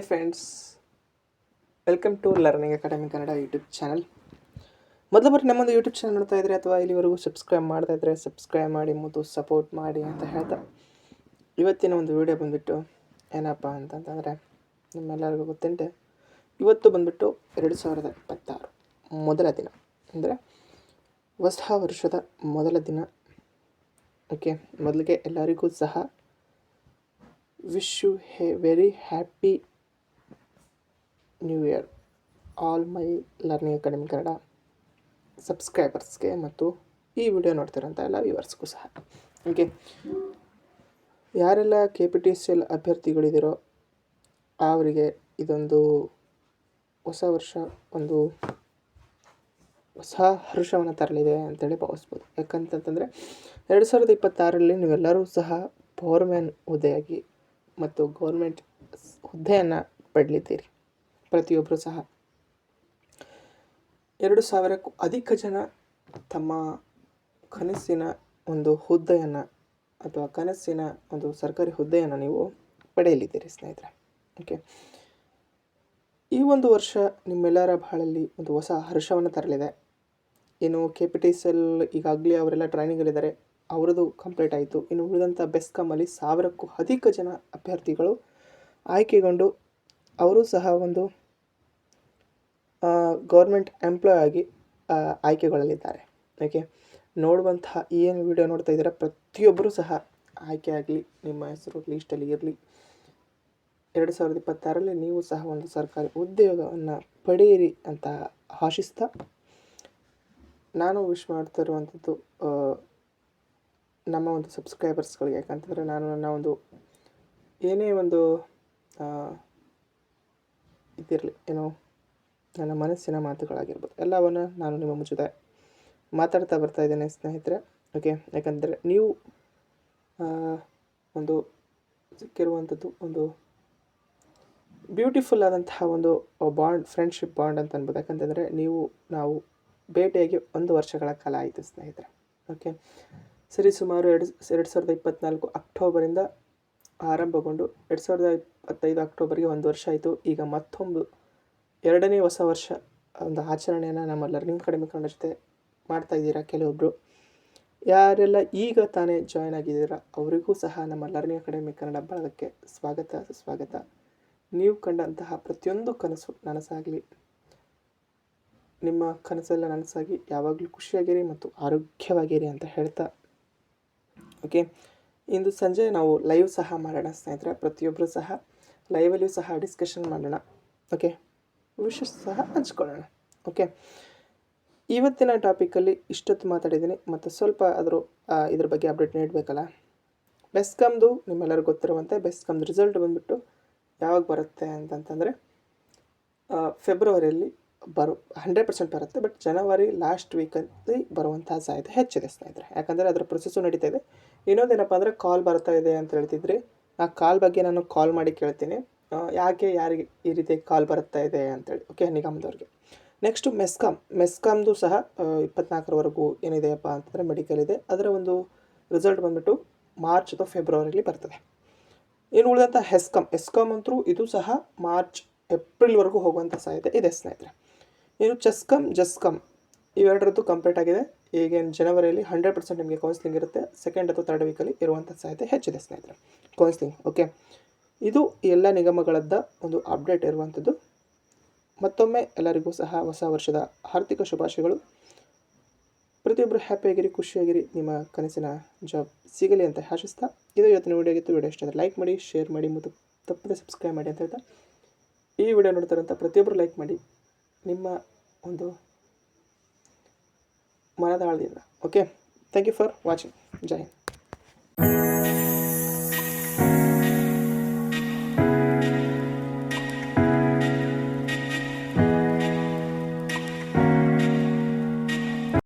Hi friends welcome to learning academy Kannada YouTube channel ಮೊದಲು ಬರೀ ನಮ್ಮೊಂದು YouTube channel ನೋಡ್ತಾ ಇದ್ರೆ ಅಥವಾ ಇಲ್ಲಿವರೆಗೂ ಸಬ್ಸ್ಕ್ರೈಬ್ ಮಾಡ್ತಾ ಇದ್ರೆ ಸಬ್ಸ್ಕ್ರೈಬ್ ಮಾಡಿ ಮತ್ತು ಸಪೋರ್ಟ್ ಮಾಡಿ ಅಂತ ಹೇಳ್ತಾ. ಇವತ್ತಿನ ಒಂದು ವಿಡಿಯೋ ಬಂದುಬಿಟ್ಟು ಏನಪ್ಪ ಅಂತಂತಂದರೆ ನಿಮ್ಮೆಲ್ಲರಿಗೂ ಗೊತ್ತಂತೆ ಇವತ್ತು ಬಂದುಬಿಟ್ಟು ಎರಡು ಸಾವಿರದ ಇಪ್ಪತ್ತಾರು ಮೊದಲ ದಿನ. ಅಂದರೆ ಹೊಸ ವರ್ಷದ ಮೊದಲ ದಿನ. ಓಕೆ ಮೊದಲಿಗೆ ಎಲ್ಲರಿಗೂ ಸಹ wish you a very happy new year. All My Learning Academy Kannada ಸಬ್ಸ್ಕ್ರೈಬರ್ಸ್ಗೆ ಮತ್ತು ಈ ವಿಡಿಯೋ ನೋಡ್ತಿರೋಂಥ ಎಲ್ಲ ವ್ಯೂವರ್ಸ್ಗೂ ಸಹ. ಓಕೆ. ಯಾರೆಲ್ಲ K P T C L ಅಭ್ಯರ್ಥಿಗಳಿದ್ದೀರೋ ಅವರಿಗೆ ಇದೊಂದು ಹೊಸ ವರ್ಷ, ಒಂದು ಹೊಸ ಹರ್ಷವನ್ನು ತರಲಿದೆ ಅಂತೇಳಿ ಭಾವಿಸ್ಬೋದು. ಯಾಕಂತಂತಂದರೆ ಎರಡು ಸಾವಿರದ ಇಪ್ಪತ್ತಾರರಲ್ಲಿ ನೀವೆಲ್ಲರೂ ಸಹ ಪವರ್ಮ್ಯಾನ್ ಹುದ್ದೆಯಾಗಿ ಮತ್ತು ಗೌರ್ಮೆಂಟ್ ಹುದ್ದೆಯನ್ನು ಪಡಲಿದ್ದೀರಿ. ಪ್ರತಿಯೊಬ್ಬರು ಸಹ. ಎರಡು ಸಾವಿರಕ್ಕೂ ಅಧಿಕ ಜನ ತಮ್ಮ ಕನಸಿನ ಒಂದು ಹುದ್ದೆಯನ್ನು ಅಥವಾ ಕನಸಿನ ಒಂದು ಸರ್ಕಾರಿ ಹುದ್ದೆಯನ್ನು ನೀವು ಪಡೆಯಲಿದ್ದೀರಿ ಸ್ನೇಹಿತರೆ. ಓಕೆ ಈ ಒಂದು ವರ್ಷ ನಿಮ್ಮೆಲ್ಲರ ಬಾಳಲ್ಲಿ ಒಂದು ಹೊಸ ಹರ್ಷವನ್ನು ತರಲಿದೆ. ಏನು K P T C L ಈಗಾಗಲೇ ಅವರೆಲ್ಲ ಟ್ರೈನಿಂಗಲ್ಲಿದ್ದಾರೆ ಅವರದು ಕಂಪ್ಲೀಟ್ ಆಯಿತು. ಇನ್ನು ಉಳಿದಂಥ ಬೆಸ್ಕಾಮಲ್ಲಿ ಸಾವಿರಕ್ಕೂ ಅಧಿಕ ಜನ ಅಭ್ಯರ್ಥಿಗಳು ಆಯ್ಕೆಗೊಂಡು ಅವರು ಸಹ ಒಂದು ಗೌರ್ಮೆಂಟ್ ಎಂಪ್ಲಾಯ್ ಆಗಿ ಆಯ್ಕೆಗೊಳ್ಳಲಿದ್ದಾರೆ ಓಕೆ ನೋಡುವಂತಹ ಏನು ವಿಡಿಯೋ ನೋಡ್ತಾ ಇದ್ದೀರಾ, ಪ್ರತಿಯೊಬ್ಬರೂ ಸಹ ಆಯ್ಕೆ ಆಗಲಿ, ನಿಮ್ಮ ಹೆಸರು ಲೀಸ್ಟಲ್ಲಿ ಇರಲಿ. ಎರಡು ಸಾವಿರದ ಇಪ್ಪತ್ತಾರರಲ್ಲಿ ನೀವು ಸಹ ಒಂದು ಸರ್ಕಾರಿ ಉದ್ಯೋಗವನ್ನು ಪಡೆಯಿರಿ ಅಂತ ಆಶಿಸ್ತಾ, ನಾನು ವಿಶ್ ಮಾಡ್ತಾ ಇರುವಂಥದ್ದು ನಮ್ಮ ಒಂದು ಸಬ್ಸ್ಕ್ರೈಬರ್ಸ್ಗಳಿಗೆ ಯಾಕಂತಂದರೆ ನಾನು ನನ್ನ ಒಂದು ಏನೇ ಒಂದು ಇದಿರಲಿ, ಏನು ನನ್ನ ಮನಸ್ಸಿನ ಮಾತುಗಳಾಗಿರ್ಬೋದು, ಎಲ್ಲವನ್ನು ನಾನು ನಿಮ್ಮ ಮುಚ್ಚಿದೆ ಮಾತಾಡ್ತಾ ಬರ್ತಾ ಇದ್ದೇನೆ ಸ್ನೇಹಿತರೆ. ಓಕೆ ಯಾಕಂದರೆ ನೀವು ಒಂದು ಸಿಕ್ಕಿರುವಂಥದ್ದು ಒಂದು ಬ್ಯೂಟಿಫುಲ್ ಆದಂತಹ ಒಂದು ಬಾಂಡ್ ಫ್ರೆಂಡ್ಶಿಪ್ ಬಾಂಡ್ ಅಂತ ಅನ್ಬೋದು. ಯಾಕಂತಂದರೆ ನೀವು, ನಾವು ಭೇಟಿಯಾಗಿ ಒಂದು ವರ್ಷಗಳ ಕಾಲ ಆಯಿತು ಸ್ನೇಹಿತರೆ. ಓಕೆ ಸರಿ, ಸುಮಾರು ಎರಡು ಎರಡು ಸಾವಿರದ ಇಪ್ಪತ್ತ್ನಾಲ್ಕು ಅಕ್ಟೋಬರಿಂದ ಆರಂಭಗೊಂಡು ಎರಡು ಸಾವಿರದ ಇಪ್ಪತ್ತೈದು ಅಕ್ಟೋಬರ್ಗೆ ಒಂದು ವರ್ಷ ಆಯಿತು. ಈಗ ಮತ್ತೊಂದು ಎರಡನೇ ಹೊಸ ವರ್ಷ, ಒಂದು ಆಚರಣೆಯನ್ನು ನಮ್ಮ ಲರ್ನಿಂಗ್ ಕಡಿಮೆ ಕನ್ನಡ ಜೊತೆ ಮಾಡ್ತಾ ಇದ್ದೀರಾ ಕೆಲವೊಬ್ಬರು ಯಾರೆಲ್ಲ ಈಗ ತಾನೇ ಜಾಯ್ನ್ ಆಗಿದ್ದೀರಾ, ಅವರಿಗೂ ಸಹ ನಮ್ಮ ಲರ್ನಿಂಗ್ ಅಕಾಡೆಮಿ ಕನ್ನಡ ಬಳಗಕ್ಕೆ ಸ್ವಾಗತ, ಸುಸ್ವಾಗತ. ನೀವು ಕಂಡಂತಹ ಪ್ರತಿಯೊಂದು ಕನಸು ನನಸಾಗಲಿ. ನಿಮ್ಮ ಕನಸೆಲ್ಲ ನನಸಾಗಿ ಯಾವಾಗಲೂ ಖುಷಿಯಾಗಿರಿ ಮತ್ತು ಆರೋಗ್ಯವಾಗಿರಿ ಅಂತ ಹೇಳ್ತಾ. ಓಕೆ ಇಂದು ಸಂಜೆ ನಾವು ಲೈವ್ ಸಹ ಮಾಡೋಣ ಸ್ನೇಹಿತರೆ ಪ್ರತಿಯೊಬ್ಬರು ಸಹ ಲೈವಲ್ಲಿಯೂ ಸಹ ಡಿಸ್ಕಷನ್ ಮಾಡೋಣ. ಓಕೆ ವಿಷಸ್ ಸಹ ಹಂಚ್ಕೊಳ್ಳೋಣ. ಓಕೆ ಇವತ್ತಿನ ಟಾಪಿಕಲ್ಲಿ ಇಷ್ಟೊತ್ತು ಮಾತಾಡಿದ್ದೀನಿ. ಮತ್ತು ಸ್ವಲ್ಪ ಆದರೂ ಇದ್ರ ಬಗ್ಗೆ ಅಪ್ಡೇಟ್ ನೀಡಬೇಕಲ್ಲ? ಬೆಸ್ಕಮ್ದು ನಿಮ್ಮೆಲ್ಲರಿಗೂ ಗೊತ್ತಿರುವಂತೆ ಬೆಸ್ಕಮ್ದು ರಿಸಲ್ಟ್ ಬಂದುಬಿಟ್ಟು ಯಾವಾಗ ಬರುತ್ತೆ ಅಂತಂತಂದರೆ ಫೆಬ್ರವರಿಯಲ್ಲಿ ಬರೋ ಹಂಡ್ರೆಡ್ ಪರ್ಸೆಂಟ್ ಬರುತ್ತೆ. ಬಟ್ ಜನವರಿ ಲಾಸ್ಟ್ ವೀಕಲ್ಲಿ ಬರುವಂತಹ ಸಾಧ್ಯತೆ ಹೆಚ್ಚಿದೆ ಸ್ನೇಹಿತರೆ. ಯಾಕಂದರೆ ಅದರ ಪ್ರೊಸೆಸ್ಸು ನಡೀತಾ ಇದೆ. ಇನ್ನೊಂದೇನಪ್ಪ ಅಂದರೆ ಕಾಲ್ ಬರ್ತಾ ಇದೆ ಅಂತ ಹೇಳ್ತಿದ್ರಿ. ಆ ಕಾಲ್ ಬಗ್ಗೆ ನಾನು ಕಾಲ್ ಮಾಡಿ ಕೇಳ್ತೀನಿ. ಯಾಕೆ ಯಾರಿಗೆ ಈ ರೀತಿ ಕಾಲ್ ಬರುತ್ತಾ ಇದೆ ಅಂತೇಳಿ. ಓಕೆ ನಿಗಮದವ್ರಿಗೆ. ನೆಕ್ಸ್ಟು ಮೆಸ್ಕಾಮ್ ಮೆಸ್ಕಾಮ್ದು ಸಹ ಇಪ್ಪತ್ನಾಲ್ಕರವರೆಗೂ ಏನಿದೆಯಪ್ಪ ಅಂತಂದರೆ ಮೆಡಿಕಲ್ ಇದೆ. ಅದರ ಒಂದು ರಿಸಲ್ಟ್ ಬಂದುಬಿಟ್ಟು ಮಾರ್ಚ್ ಅಥವಾ ಫೆಬ್ರವರಿಲಿ ಬರ್ತದೆ. ಏನು ಉಳಿದಂಥ ಹೆಸ್ಕಾಮ್ ಎಸ್ಕಾಮ್ ಅಂತೂ ಇದು ಸಹ ಮಾರ್ಚ್ ಏಪ್ರಿಲ್ವರೆಗೂ ಹೋಗುವಂಥ ಸಾಧ್ಯತೆ ಇದೆ. ಸ್ನೇಹಿತರೆ. ಇನ್ನು ಚೆಸ್ಕಮ್ ಜಸ್ಕಮ್ ಇವೆರಡರದ್ದು ಕಂಪ್ಲೀಟ್ ಆಗಿದೆ. ಈಗೇನು ಜನವರಿಯಲ್ಲಿ ಹಂಡ್ರೆಡ್ ಪರ್ಸೆಂಟ್ ನಿಮಗೆ ಕೌನ್ಸಿಲಿಂಗ್ ಇರುತ್ತೆ. ಸೆಕೆಂಡ್ ಅಥವಾ ತರ್ಡ್ ವೀಕಲ್ಲಿ ಇರುವಂಥ ಸಾಧ್ಯತೆ ಹೆಚ್ಚಿದೆ ಸ್ನೇಹಿತರೆ. ಕೌನ್ಸಿಲಿಂಗ್ ಓಕೆ ಇದು ಎಲ್ಲ ನಿಗಮಗಳದ್ದ ಒಂದು ಅಪ್ಡೇಟ್ ಇರುವಂಥದ್ದು. ಮತ್ತೊಮ್ಮೆ ಎಲ್ಲರಿಗೂ ಸಹ ಹೊಸ ವರ್ಷದ ಆರ್ಥಿಕ ಶುಭಾಶಯಗಳು. ಪ್ರತಿಯೊಬ್ಬರು ಹ್ಯಾಪಿಯಾಗಿರಿ, ಖುಷಿಯಾಗಿರಿ, ನಿಮ್ಮ ಕನಸಿನ ಜಾಬ್ ಸಿಗಲಿ ಅಂತ ಆಶಿಸ್ತಾ, ಇದು ಇವತ್ತಿನ ವಿಡಿಯೋ ಆಗಿತ್ತು. ವಿಡಿಯೋ ಇಷ್ಟ ಲೈಕ್ ಮಾಡಿ ಶೇರ್ ಮಾಡಿ, ಮತ್ತು ತಪ್ಪದೆ ಸಬ್ಸ್ಕ್ರೈಬ್ ಮಾಡಿ ಅಂತ ಹೇಳ್ತಾ, ಈ ವಿಡಿಯೋ ನೋಡ್ತಾರಂಥ ಪ್ರತಿಯೊಬ್ಬರು ಲೈಕ್ ಮಾಡಿ. ನಿಮ್ಮ ಒಂದು ಮನದಾಳದಿಂದ okay thank you for watching Jai